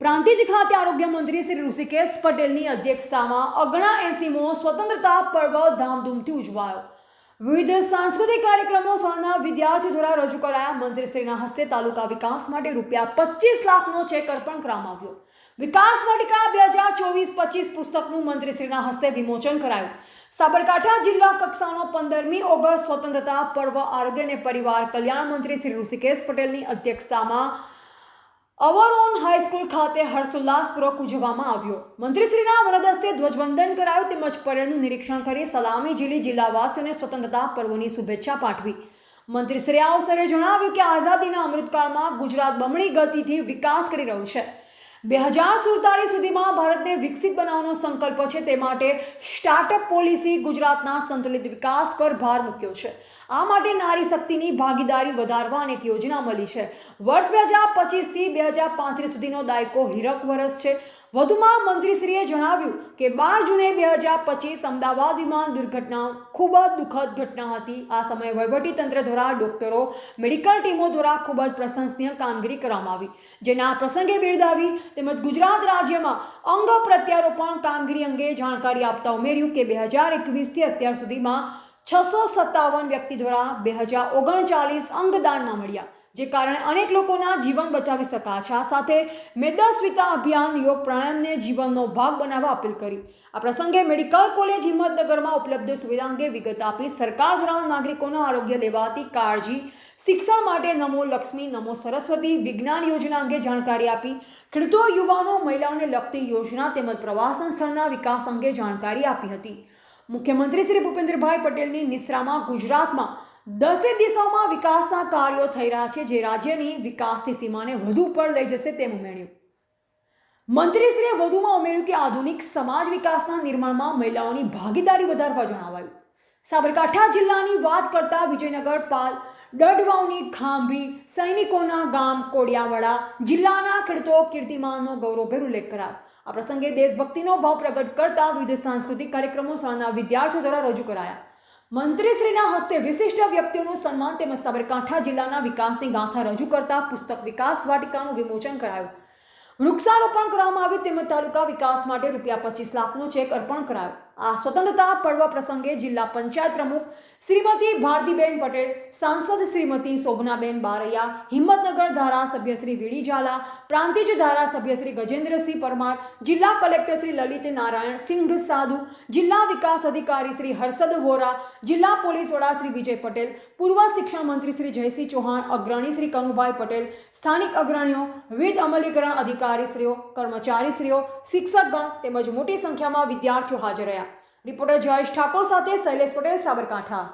પ્રાંતિજ ખાતે આરોગ્ય મંત્રી શ્રી ઋષિકેશ પટેલની અધ્યક્ષતામાં અગણા એસીમો સ્વતંત્રતા પર્વ ધામધૂમથી ઉજવાયો. વિવિધ સાંસ્કૃતિક કાર્યક્રમો શાળાના વિદ્યાર્થીઓ દ્વારા રજૂ કરાયા. મંત્રીશ્રીના હસ્તે તાલુકા વિકાસ માટે રૂપિયા પચીસ લાખનો ચેક અર્પણ કરવામાં આવ્યો. વિકાસ વાટિકા બે હજાર ચોવીસ પચીસ પુસ્તકનું મંત્રીશ્રીના હસ્તે વિમોચન કરાયું. સાબરકાંઠા જિલ્લા કક્ષાનો પંદરમી ઓગસ્ટ સ્વતંત્રતા પર્વ આરોગ્ય અને પરિવાર કલ્યાણ મંત્રી શ્રી ઋષિકેશ પટેલની અધ્યક્ષતામાં અવરોન હાઈસ્કૂલ ખાતે હર્ષોલ્લાસપૂર્વક ઉજવવામાં આવ્યો. મંત્રીશ્રીના વરદસ્તે ધ્વજવંદન કરાયું તેમજ પરેડનું નિરીક્ષણ કરી સલામી ઝીલી જિલ્લાવાસીઓને સ્વતંત્રતા પર્વની શુભેચ્છા પાઠવી. મંત્રીશ્રીએ આ અવસરે જણાવ્યું કે આઝાદીના અમૃતકાળમાં ગુજરાત બમણી ગતિથી વિકાસ કરી રહ્યું છે. બે હજાર સુડતાલીસ સુધીમાં ભારતને વિકસિત બનાવવાનો સંકલ્પ છે તે માટે સ્ટાર્ટઅપ પોલિસી ગુજરાતના સંતુલિત વિકાસ પર ભાર મૂક્યો છે. આ માટે નારી શક્તિની ભાગીદારી વધારવા અનેક યોજના મળી છે. વર્ષ બે હજાર પચીસથી બે હજાર પાંત્રીસ સુધીનો દાયકો હીરક વર્ષ છે. વધુમાં મંત્રીશ્રીએ જણાવ્યું કે બાર જૂને બે હજાર પચીસ અમદાવાદ વિમાન દુર્ઘટના ખૂબ જ દુઃખદ ઘટના હતી. આ સમયે તંત્ર દ્વારા ડોક્ટરો, મેડિકલ ટીમો દ્વારા ખૂબ જ પ્રશંસનીય કામગીરી કરવામાં આવી. જેના પ્રસંગે બિરદાવી તેમજ ગુજરાત રાજ્યમાં અંગ પ્રત્યારોપણ કામગીરી અંગે જાણકારી આપતા ઉમેર્યું કે બે હજાર એકવીસથી અત્યાર સુધીમાં છસો સત્તાવન વ્યક્તિ દ્વારા બે હજાર ઓગણચાલીસ અંગદાનમાં મળ્યા. જે કારણે અનેક લોકોના જીવન બચાવી શકાય છે. આ સાથે મેદસ્વિતા અભિયાન યોગ પ્રાણાયામને જીવનનો ભાગ બનાવવા અપીલ કરી. આ પ્રસંગે મેડિકલ કોલેજ હિંમતનગરમાં ઉપલબ્ધ સુવિધા અંગે વિગત આપી સરકાર દ્વારા નાગરિકોના આરોગ્ય લેવાતી કાળજી શિક્ષણ માટે નમો લક્ષ્મી, નમો સરસ્વતી વિજ્ઞાન યોજના અંગે જાણકારી આપી. ખેડૂતો, યુવાનો, મહિલાઓને લગતી યોજના તેમજ પ્રવાસન સ્થળના વિકાસ અંગે જાણકારી આપી હતી. મુખ્યમંત્રી શ્રી ભૂપેન્દ્રભાઈ પટેલની નિશ્રામાં ગુજરાતમાં દસે દિશાઓમાં વિકાસના કાર્યો થઈ રહ્યા છે, જે રાજ્યની વિકાસની સીમાને વધુ પર લઈ જશે તેમ ઉમેર્યું. મંત્રીશ્રીએ વધુમાં ઉમેર્યું કે આધુનિક સમાજ વિકાસના નિર્માણમાં મહિલાઓની ભાગીદારી વધારવા જણાવાયું. સાબરકાંઠા જિલ્લાની વાત કરતા વિજયનગર, પાલ ડઢવાવની ખાંભી, સૈનિકોના ગામ, કોડિયાવાડા જિલ્લાના ખેડૂતો કીર્તિમાનનો ગૌરવભેર ઉલ્લેખ કરાયો. આ પ્રસંગે દેશભક્તિનો ભાવ પ્રગટ કરતા વિવિધ સાંસ્કૃતિક કાર્યક્રમો શાળાના વિદ્યાર્થીઓ દ્વારા રજૂ કરાયા. મંત્રીશ્રીના હસ્તે વિશિષ્ટ વ્યક્તિઓનું સન્માન તેમજ સાબરકાંઠા જિલ્લાના વિકાસની ગાથા રજૂ કરતા પુસ્તક વિકાસ વાટિકાનું વિમોચન કરાયું. વૃક્ષારોપણ કરવામાં આવ્યું તેમજ તાલુકા વિકાસ માટે રૂપિયા પચીસ લાખનો ચેક અર્પણ કરાયો. આ સ્વતંત્રતા પર્વ પ્રસંગે જિલ્લા પંચાયત પ્રમુખ શ્રીમતી ભારતીબેન પટેલ, સાંસદ શ્રીમતી શોભનાબેન બારૈયા, હિંમતનગર ધારાસભ્ય શ્રી વીડી ઝાલા, પ્રાંતિજ ધારાસભ્ય શ્રી ગજેન્દ્રસિંહ પરમાર, જિલ્લા કલેક્ટર શ્રી લલિત નારાયણ સિંઘ સાધુ, જિલ્લા વિકાસ અધિકારી શ્રી હર્ષદ વોરા, જિલ્લા પોલીસ વડા શ્રી વિજય પટેલ, પૂર્વ શિક્ષણ મંત્રી શ્રી જયસિંહ ચૌહાણ, અગ્રણી શ્રી કનુભાઈ પટેલ, સ્થાનિક અગ્રણીઓ, વિવિધ અમલીકરણ અધિકારીશ્રીઓ, કર્મચારીશ્રીઓ, શિક્ષકગણ તેમજ મોટી સંખ્યામાં વિદ્યાર્થીઓ હાજર રહ્યા. રિપોર્ટર જયેશ ઠાકોર સાથે શૈલેષ પટેલ સાબરકાંઠા.